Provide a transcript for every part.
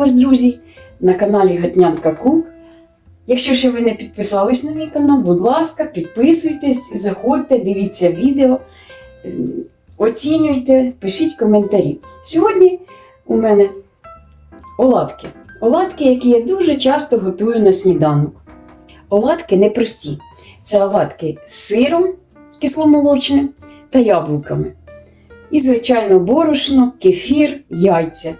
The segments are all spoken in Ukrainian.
вас, друзі, на каналі Гатнянка Кук. Якщо ще ви не підписались на мій канал, будь ласка, підписуйтесь, заходьте, дивіться відео, оцінюйте, пишіть коментарі. Сьогодні у мене оладки. Оладки, які я дуже часто готую на сніданок. Оладки непрості. Це оладки з сиром кисломолочним та яблуками. І, звичайно, борошно, кефір, яйця.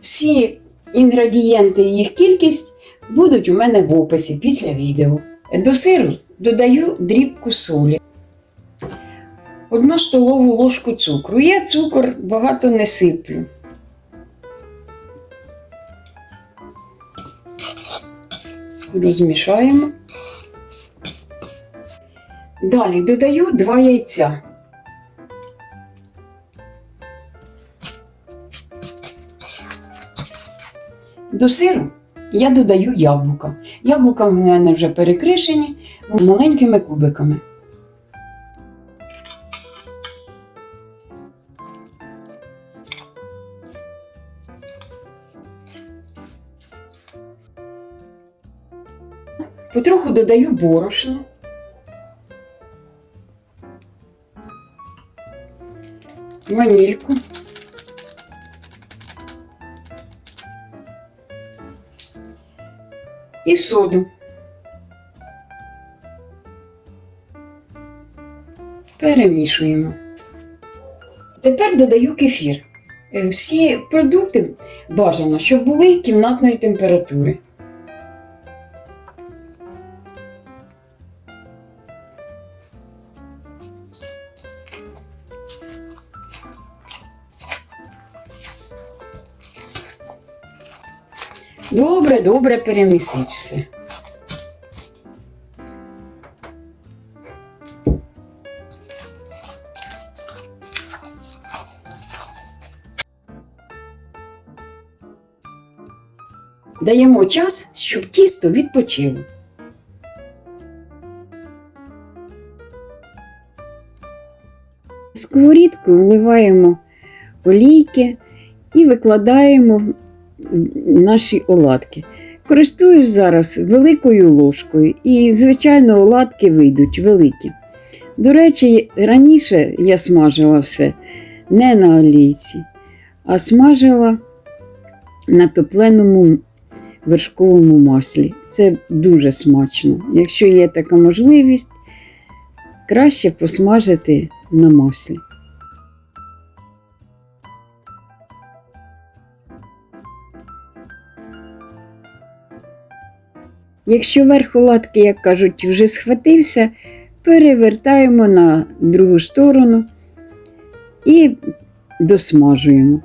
Всі інгредієнти і їх кількість будуть у мене в описі після відео. До сиру додаю дрібку солі. Одну столову ложку цукру. Я цукор багато не сиплю. Розмішаємо. Далі додаю 2 яйця. До сиру я додаю яблука. Яблука в мене вже перекришені маленькими кубиками. Потроху додаю борошно. Ванільку. І соду. Перемішуємо. Тепер додаю кефір. Е, Всі продукти бажано, щоб були кімнатної температури. Добре, добре перемісіть все. Даємо час, щоб тісто відпочило. Сковорідку вливаємо олійки і викладаємо наші оладки. Користуюсь зараз великою ложкою, і, звичайно, оладки вийдуть великі. До речі, раніше я смажила все не на олійці, а смажила на топленому вершковому маслі. Це дуже смачно. Якщо є така можливість, краще посмажити на маслі. Якщо верх оладки, як кажуть, вже схватився, перевертаємо на другу сторону і досмажуємо.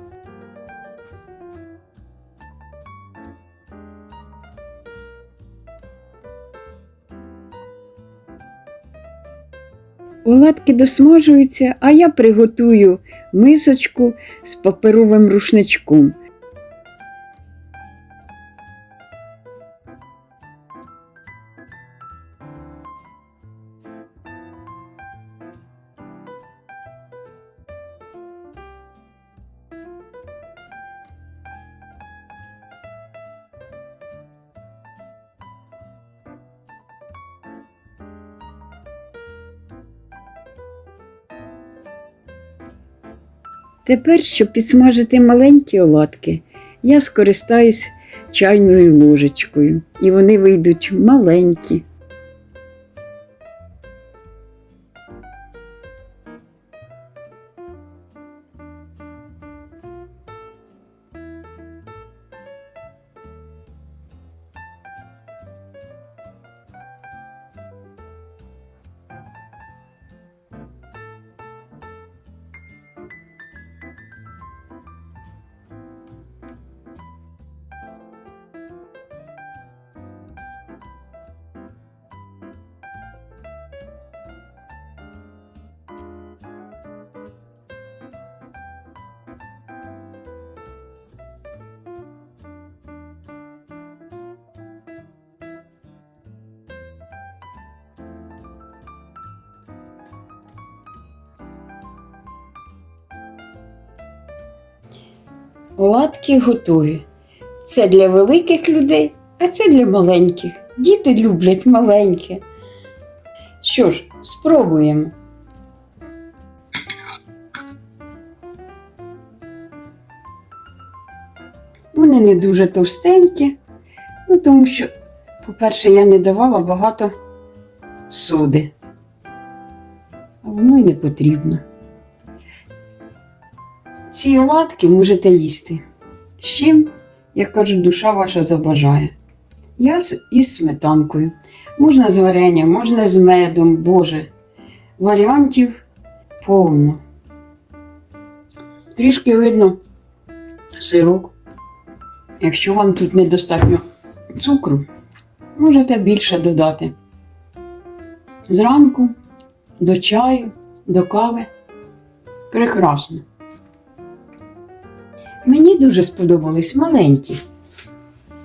Оладки досмажуються, а я приготую мисочку з паперовим рушничком. Тепер, щоб підсмажити маленькі оладки, я скористаюсь чайною ложечкою, і вони вийдуть маленькі. Оладки готові. Це для великих людей, а це для маленьких. Діти люблять маленьке. Що ж, спробуємо. Вони не дуже товстенькі, ну, тому що, по-перше, я не давала багато соди. А воно й не потрібно. Ці оладки можете їсти. З чим, як кажуть, душа ваша забажає. Я із сметанкою. Можна з варенням, можна з медом, Боже. Варіантів повно. Трішки видно сирок. Якщо вам тут недостатньо цукру, можете більше додати. Зранку до чаю, до кави. Прекрасно. Мені дуже сподобались маленькі.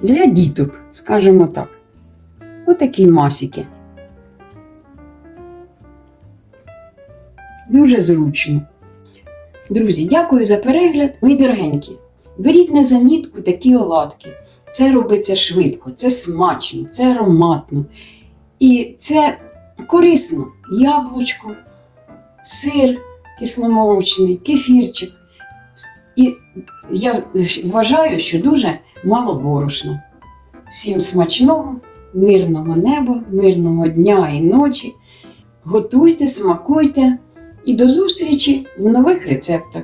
Для діток, скажімо так. Отакі масики. Дуже зручно. Друзі, дякую за перегляд. Мої дорогенькі. Беріть на замітку такі оладки. Це робиться швидко, це смачно, це ароматно. І це корисно. Яблучко, сир кисломолочний, кефірчик. І я вважаю, що дуже мало борошна. Всім смачного, мирного неба, мирного дня і ночі. Готуйте, смакуйте і до зустрічі в нових рецептах.